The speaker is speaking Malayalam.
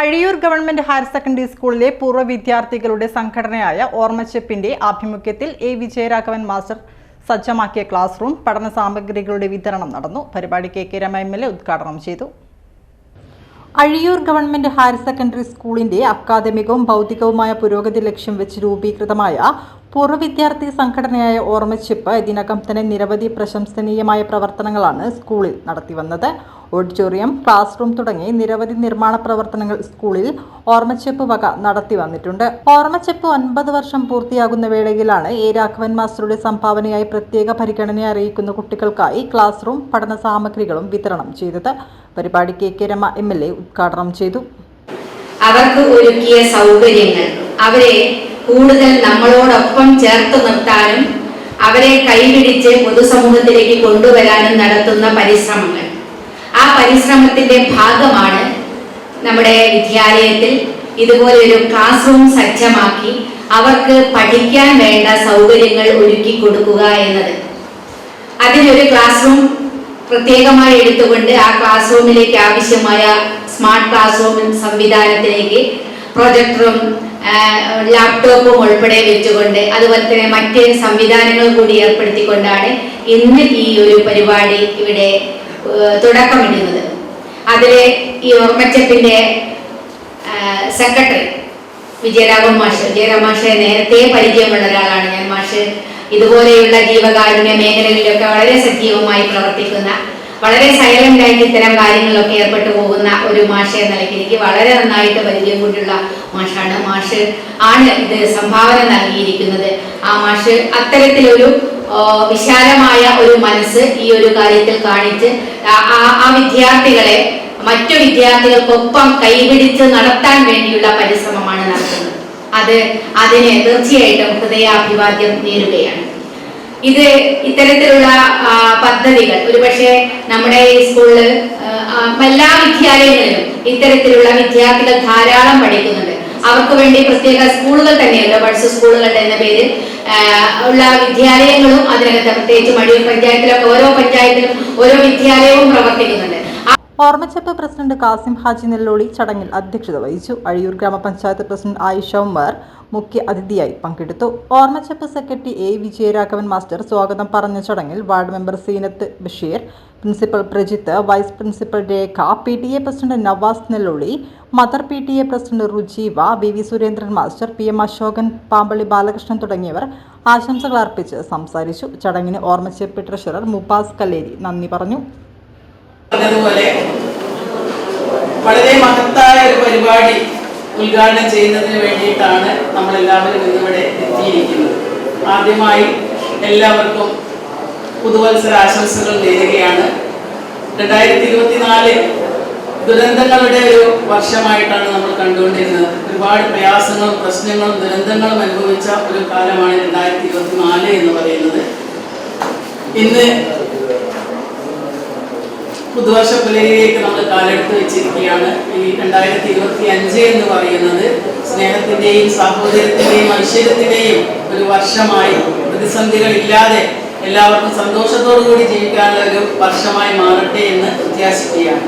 അഴിയൂർ ഗവൺമെന്റ് ഹയർ സെക്കൻഡറി സ്കൂളിലെ പൂർവ വിദ്യാർത്ഥികളുടെ സംഘടനയായ ഓർമ്മച്ചെപ്പിന്റെ ആഭിമുഖ്യത്തിൽ എ വിജയരാഘവൻ മാസ്റ്റർ സജ്ജമാക്കിയ ക്ലാസ് റൂം പഠന സാമഗ്രികളുടെ വിതരണം നടന്നു. പരിപാടി K K Rama M L A ഉദ്ഘാടനം ചെയ്തു. അഴിയൂർ ഗവൺമെന്റ് ഹയർ സെക്കൻഡറി സ്കൂളിന്റെ അക്കാദമികവും ഭൗതികവുമായ പുരോഗതി ലക്ഷ്യം വെച്ച് രൂപീകൃതമായ പൂർവ വിദ്യാർത്ഥി സംഘടനയായ ഓർമ്മശിപ്പ് ഇതിനകം തന്നെ നിരവധി പ്രശംസനീയമായ പ്രവർത്തനങ്ങളാണ് സ്കൂളിൽ നടത്തിവന്നത് ഓഡിറ്റോറിയം ക്ലാസ് റൂം തുടങ്ങി നിരവധി നിർമ്മാണ പ്രവർത്തനങ്ങൾ സ്കൂളിൽ ഓർമ്മച്ചെപ്പ് വക നടത്തി വന്നിട്ടുണ്ട്. ഓർമ്മച്ചെപ്പ് ഒൻപത് വർഷം പൂർത്തിയാകുന്ന വേളയിലാണ് എ രാഘവൻ മാസ്റ്ററുടെ സംഭാവനയായി പ്രത്യേക പരിഗണന അറിയിക്കുന്ന കുട്ടികൾക്കായി ക്ലാസ് റൂം പഠന സാമഗ്രികളും വിതരണം ചെയ്തത്. പരിപാടി K K Rama M L A ഉദ്ഘാടനം ചെയ്തു. അവർക്ക് ഒരുക്കിയ സൗകര്യങ്ങൾ. അവരെ കൂടുതൽ നമ്മളോടൊപ്പം ചേർത്ത് നിർത്താനും അവരെ കൈപിടിച്ച് പൊതുസമൂഹത്തിലേക്ക് കൊണ്ടുവരാനും നടത്തുന്ന പരിശ്രമങ്ങൾ. ആ പരിശ്രമത്തിന്റെ ഭാഗമാണ് നമ്മുടെ വിദ്യാലയത്തിൽ ഇതുപോലെ ഒരു ക്ലാസ് റൂം സജ്ജമാക്കി അവർക്ക് പഠിക്കാൻ വേണ്ട സൗകര്യങ്ങൾ ഒരുക്കി കൊടുക്കുക എന്നത്. അതിനൊരു ക്ലാസ് റൂം പ്രത്യേകമായി എടുത്തുകൊണ്ട് ആ ക്ലാസ് റൂമിലേക്ക് ആവശ്യമായ സ്മാർട്ട് ക്ലാസ് റൂം സംവിധാനത്തിലേക്ക് പ്രൊജക്ടറും ലാപ്ടോപ്പും ഉൾപ്പെടെ വെച്ചുകൊണ്ട് അതുപോലെ തന്നെ മറ്റ് സംവിധാനങ്ങൾ കൂടി ഏർപ്പെടുത്തിക്കൊണ്ടാണ് ഇന്ന് ഈ ഒരു പരിപാടി ഇവിടെ തുടക്കമിടുന്നത്. അതിലെ ഈ ഓർമ്മച്ചപ്പിന്റെ സെക്രട്ടറി വിജയരാഘവൻ മാഷ് വിജയരാഘവൻ മാഷെ നേരത്തെ പരിചയമുള്ള ഒരാളാണ് ഞാൻ മാഷ്. ഇതുപോലെയുള്ള ജീവകാരുണ്യ മേഖലകളിലൊക്കെ വളരെ സജീവമായി പ്രവർത്തിക്കുന്ന വളരെ സൈലന്റ് ആയിട്ട് ഇത്തരം കാര്യങ്ങളിലൊക്കെ ഏർപ്പെട്ടു പോകുന്ന ഒരു മാഷ എന്ന നിലയ്ക്ക് എനിക്ക് വളരെ നന്നായിട്ട് പരിചയം കൊണ്ടുള്ള മാഷാണ്. മാഷ് ആണ് ഇത് സംഭാവന നൽകിയിരിക്കുന്നത്. ആ മാഷ് അത്തരത്തിലൊരു വിശാലമായ ഒരു മനസ്സ് ഈ ഒരു കാര്യത്തിൽ കാണിച്ച് ആ വിദ്യാർത്ഥികളെ മറ്റു വിദ്യാർത്ഥികൾക്കൊപ്പം കൈപിടിച്ച് നടത്താൻ വേണ്ടിയുള്ള പരിശ്രമമാണ് നടത്തുന്നത്. അത് അതിന് തീർച്ചയായിട്ടും ഹൃദയാഭിവാദ്യം നേരുകയാണ്. ഇത് ഇത്തരത്തിലുള്ള പദ്ധതികൾ ഒരുപക്ഷെ നമ്മുടെ സ്കൂളിൽ എല്ലാ വിദ്യാലയങ്ങളിലും ഇത്തരത്തിലുള്ള വിദ്യാർത്ഥികൾ ധാരാളം പഠിക്കുന്നുണ്ട്. അവർക്ക് വേണ്ടി പ്രത്യേക സ്കൂളുകൾ തന്നെയല്ല ബഡ്സ് സ്കൂളുകളുടെ എന്ന പേരിൽ ഉള്ള വിദ്യാലയങ്ങളും അതിനകത്ത് പ്രത്യേകിച്ച് മടിയൂർ പഞ്ചായത്തിലൊക്കെ ഓരോ പഞ്ചായത്തിലും ഓരോ വിദ്യാലയവും പ്രവർത്തിക്കുന്നുണ്ട്. ഓർമ്മച്ചപ്പ് പ്രസിഡന്റ് കാസിം ഹാജി നെല്ലോളി ചടങ്ങിൽ അധ്യക്ഷത വഹിച്ചു. അഴിയൂർ ഗ്രാമപഞ്ചായത്ത് പ്രസിഡന്റ് ആയിഷ ഉമ്മർ മുഖ്യ അതിഥിയായി പങ്കെടുത്തു. ഓർമ്മച്ചപ്പ് സെക്രട്ടറി എ വിജയരാഘവൻ മാസ്റ്റർ സ്വാഗതം പറഞ്ഞ ചടങ്ങിൽ ward member Seenath Basheer principal Prajith vice principal Rekha P T A president Navas Nelloli mother P T A president Rujeeva V V Surendran master P M Ashokan Pampally Balakrishnan തുടങ്ങിയവർ ആശംസകൾ അർപ്പിച്ച് സംസാരിച്ചു. ചടങ്ങിന് ഓർമ്മച്ചപ്പ് ട്രഷറർ മുബാസ് കല്ലേരി നന്ദി പറഞ്ഞു. വളരെ മഹത്തായ ഒരു പരിപാടി ഉദ്ഘാടനം ചെയ്യുന്നതിന് വേണ്ടിയിട്ടാണ് നമ്മൾ എല്ലാവരും ഇന്നിവിടെ എത്തിയിരിക്കുന്നത്. ആദ്യമായി എല്ലാവർക്കും പുതുവത്സര ആശംസകൾ നേരുകയാണ്. രണ്ടായിരത്തി ഇരുപത്തിനാല് ദുരന്തങ്ങളുടെ ഒരു വർഷമായിട്ടാണ് നമ്മൾ കണ്ടുകൊണ്ടിരുന്നത്. ഒരുപാട് പ്രയാസങ്ങളും പ്രശ്നങ്ങളും ദുരന്തങ്ങളും അനുഭവിച്ച ഒരു കാലമാണ് രണ്ടായിരത്തി ഇരുപത്തിനാല് എന്ന് പറയുന്നത്. ഇന്ന് പുതുവർഷ പുലരിയിലേക്ക് നമ്മൾ കാലെടുത്ത് വെച്ചിരിക്കുകയാണ്. ഈ രണ്ടായിരത്തി ഇരുപത്തി അഞ്ച് എന്ന് പറയുന്നത് സ്നേഹത്തിന്റെയും സാഹോദര്യത്തിന്റെയും ഐശ്വര്യത്തിന്റെയും ഒരു വർഷമായി പ്രതിസന്ധികൾ ഇല്ലാതെ എല്ലാവർക്കും സന്തോഷത്തോടു കൂടി ജീവിക്കാനുള്ള ഒരു വർഷമായി മാറട്ടെ എന്ന് പ്രത്യാശിക്കുകയാണ്.